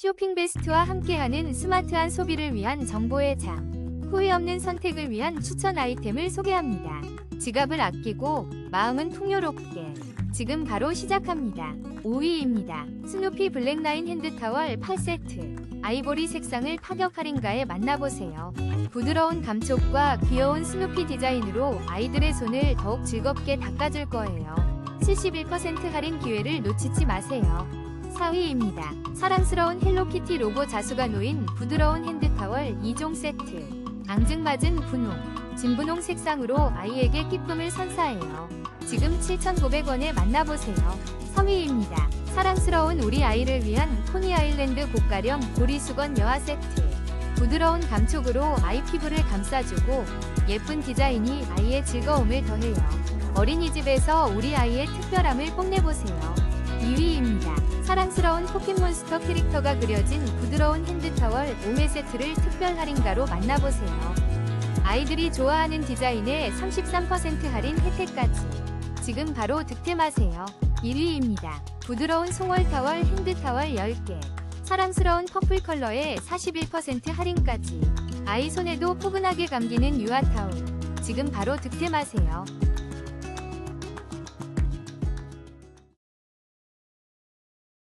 쇼핑 베스트와 함께하는 스마트한 소비를 위한 정보의 장. 후회 없는 선택을 위한 추천 아이템을 소개합니다. 지갑을 아끼고 마음은 풍요롭게. 지금 바로 시작합니다. 5위입니다. 스누피 블랙라인 핸드타월 8세트. 아이보리 색상을 파격 할인가에 만나보세요. 부드러운 감촉과 귀여운 스누피 디자인으로 아이들의 손을 더욱 즐겁게 닦아줄 거예요. 71% 할인 기회를 놓치지 마세요. 4위입니다. 사랑스러운 헬로키티 로고 자수가 놓인 부드러운 핸드타월 2종 세트. 앙증맞은 분홍, 진분홍 색상으로 아이에게 기쁨을 선사해요. 지금 7,900원에 만나보세요. 3위입니다. 사랑스러운 우리 아이를 위한 포니 아일랜드 고가령 고리수건 여화 세트. 부드러운 감촉으로 아이 피부를 감싸주고 예쁜 디자인이 아이의 즐거움을 더해요. 어린이집에서 우리 아이의 특별함을 뽐내보세요. 2위입니다. 사랑스러운 포켓몬스터 캐릭터가 그려진 부드러운 핸드타월 5매 세트를 특별 할인가로 만나보세요. 아이들이 좋아하는 디자인에 33% 할인 혜택까지. 지금 바로 득템하세요. 1위입니다. 부드러운 송월타월 핸드타월 10개. 사랑스러운 퍼플 컬러에 41% 할인까지. 아이 손에도 포근하게 감기는 유아타올. 지금 바로 득템하세요.